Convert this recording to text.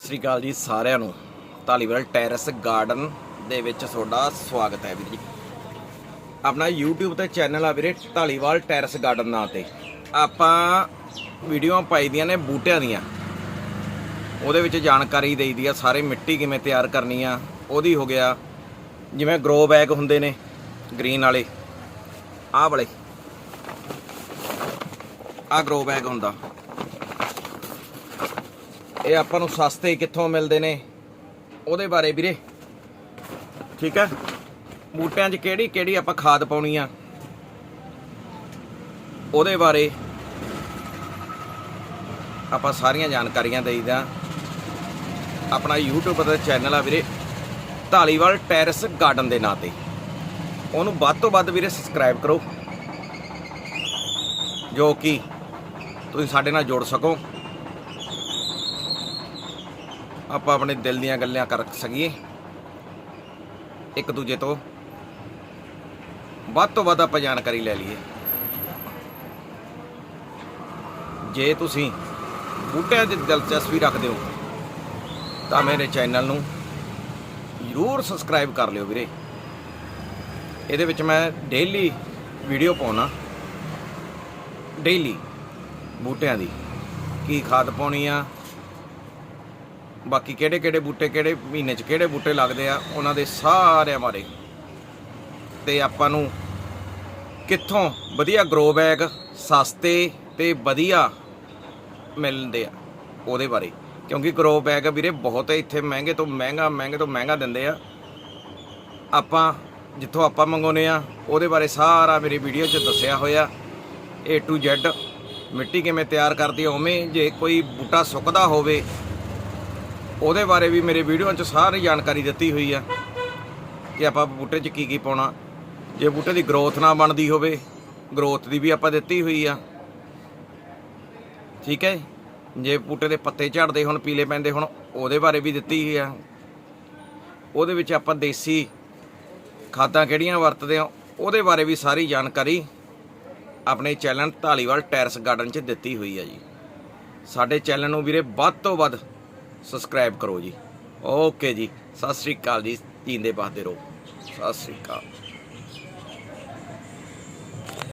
ਸਤਿ ਸ੍ਰੀ ਅਕਾਲ ਜੀ ਸਾਰਿਆਂ ਨੂੰ। ਧਾਲੀਵਾਲ ਟੈਰੇਸ ਗਾਰਡਨ ਦੇ ਵਿੱਚ ਤੁਹਾਡਾ ਸਵਾਗਤ ਹੈ ਵੀਰ ਜੀ। ਆਪਣਾ YouTube ਤੇ ਚੈਨਲ ਆ ਵੀਰੇ, ਧਾਲੀਵਾਲ ਟੈਰੇਸ ਗਾਰਡਨ ਨਾਂ ਤੇ। ਆਪਾਂ ਵੀਡੀਓ ਪਾਈਦੀਆਂ ਨੇ ਬੂਟਿਆਂ ਦੀਆਂ। ਉਹਦੇ ਵਿੱਚ ਜਾਣਕਾਰੀ ਦੇਈਦੀ ਆ, ਸਾਰੇ ਮਿੱਟੀ ਕਿਵੇਂ ਤਿਆਰ ਕਰਨੀ ਆ, ਉਹਦੀ ਹੋ ਗਿਆ, ਜਿਵੇਂ ਗਰੋ ਬੈਗ ਹੁੰਦੇ ਨੇ ਗ੍ਰੀਨ ਵਾਲੇ। ਆਹ ਵਾਲੇ। ਆਹ ਗਰੋ ਬੈਗ ਹੁੰਦਾ। ਇਹ ਆਪਾਂ ਨੂੰ ਸਸਤੇ ਕਿੱਥੋਂ ਮਿਲਦੇ ਨੇ? ਉਹਦੇ ਬਾਰੇ ਵੀਰੇ। ਠੀਕ ਹੈ? ਬੂਟਿਆਂ 'ਚ ਕਿਹੜੀ ਕਿਹੜੀ ਆਪਾਂ ਖਾਦ ਪਾਉਣੀ ਆ? ਉਹਦੇ ਬਾਰੇ ਆਪਾਂ ਸਾਰੀਆਂ ਜਾਣਕਾਰੀਆਂ ਦੇਈਦਾ। ਆਪਣਾ YouTube ਦਾ ਚੈਨਲ ਆ ਵੀਰੇ ਢਾਲੀਵਾਲ ਟੈਰੇਸ ਗਾਰਡਨ ਦੇ ਨਾਂ ਤੇ। ਉਹਨੂੰ ਵੱਧ ਤੋਂ ਵੱਧ ਵੀਰੇ ਸਬਸਕ੍ਰਾਈਬ ਕਰੋ। ਜੋ ਕਿ ਤੁਸੀਂ ਸਾਡੇ ਨਾਲ ਜੁੜ ਸਕੋ। ਆਪਾਂ ਆਪਣੇ ਦਿਲ ਦੀਆਂ ਗੱਲਾਂ ਕਰ ਸਕੀਏ। ਇੱਕ ਦੂਜੇ ਤੋਂ ਵੱਧ ਤੋਂ ਵੱਧ ਆਪਾਂ ਜਾਣਕਾਰੀ ਲੈ ਲਈਏ। ਜੇ ਤੁਸੀਂ ਬੂਟਿਆਂ 'ਚ ਦਿਲਚਸਪੀ ਰੱਖਦੇ ਹੋ, ਤਾਂ ਮੇਰੇ ਚੈਨਲ ਨੂੰ ਜ਼ਰੂਰ ਸਬਸਕ੍ਰਾਈਬ ਕਰ ਲਿਓ ਵੀਰੇ। ਇਹਦੇ ਵਿੱਚ ਮੈਂ ਡੇਲੀ ਵੀਡੀਓ ਪਾਉਣਾ। ਡੇਲੀ ਬੂਟਿਆਂ ਦੀ ਕੀ ਖਾਦ ਪਾਉਣੀ ਆ ਬਾਕੀ ਕਿਹੜੇ ਕਿਹੜੇ ਬੂਟੇ, ਕਿਹੜੇ ਮਹੀਨੇ 'ਚ ਕਿਹੜੇ ਬੂਟੇ ਲੱਗਦੇ ਆ, ਉਹਨਾਂ ਦੇ ਸਾਰਿਆਂ ਬਾਰੇ। ਤੇ ਆਪਾਂ ਨੂੰ ਕਿੱਥੋਂ ਵਧੀਆ ਗਰੋ ਬੈਗ ਸਸਤੇ ਤੇ ਵਧੀਆ ਮਿਲਦੇ ਆ, ਉਹਦੇ ਬਾਰੇ। ਕਿਉਂਕਿ ਗਰੋ ਬੈਗ ਵੀਰੇ ਬਹੁਤ ਇੱਥੇ ਮਹਿੰਗੇ ਤੋਂ ਮਹਿੰਗਾ, ਮਹਿੰਗੇ ਤੋਂ ਮਹਿੰਗਾ ਦਿੰਦੇ ਆ। ਆਪਾਂ ਜਿੱਥੋਂ ਆਪਾਂ ਮੰਗਾਉਨੇ ਆ, ਉਹਦੇ ਬਾਰੇ ਸਾਰਾ ਮੇਰੀ ਵੀਡੀਓ 'ਚ ਦੱਸਿਆ ਹੋਇਆ। A to Z, ਮਿੱਟੀ ਕਿਵੇਂ ਤਿਆਰ ਕਰਦੀ ਆ, ਉਵੇਂ ਜੇ ਕੋਈ ਬੂਟਾ ਸੁੱਕਦਾ ਹੋਵੇ ਉਹਦੇ ਬਾਰੇ ਵੀ ਮੇਰੇ ਵੀਡੀਓ 'ਚ ਸਾਰੀ ਜਾਣਕਾਰੀ ਦਿੱਤੀ ਹੋਈ ਆ ਕਿ ਆਪਾਂ ਬੂਟੇ 'ਚ ਕੀ ਕੀ ਪਾਉਣਾ। ਜੇ ਬੂਟੇ ਦੀ ਗਰੋਥ ਨਾ ਬਣਦੀ ਹੋਵੇ ਗਰੋਥ ਦੀ ਵੀ ਆਪਾਂ ਦਿੱਤੀ ਹੋਈ ਆ। ਠੀਕ ਹੈ ਜੇ? ਬੂਟੇ ਦੇ ਪੱਤੇ ਝੜਦੇ ਹੁਣ, ਪੀਲੇ ਪੈਂਦੇ ਹੁਣ, ਉਹਦੇ ਬਾਰੇ ਵੀ ਦਿੱਤੀ ਹੋਈ ਆ। ਉਹਦੇ ਵਿੱਚ ਆਪਾਂ ਦੇਸੀ ਖਾਦਾਂ ਕਿਹੜੀਆਂ ਵਰਤਦੇ ਆ, ਉਹਦੇ ਬਾਰੇ ਵੀ ਸਾਰੀ ਜਾਣਕਾਰੀ ਆਪਣੇ ਚੈਨਲ ਢਾਲੀਵਾਲ ਟੈਰਸ ਗਾਰਡਨ 'ਚ ਦਿੱਤੀ ਹੋਈ ਆ ਜੀ। ਸਾਡੇ ਚੈਨਲ ਨੂੰ ਵੀਰੇ ਵੱਧ ਤੋਂ ਵੱਧ ਸਬਸਕ੍ਰਾਈਬ ਕਰੋ ਜੀ। ਓਕੇ ਜੀ। ਸਤਿ ਸ੍ਰੀ ਅਕਾਲ ਜੀ। ਜੀਂਦੇ ਬਾਦੇ ਰਹੋ। ਸਤਿ ਸ੍ਰੀ ਅਕਾਲ।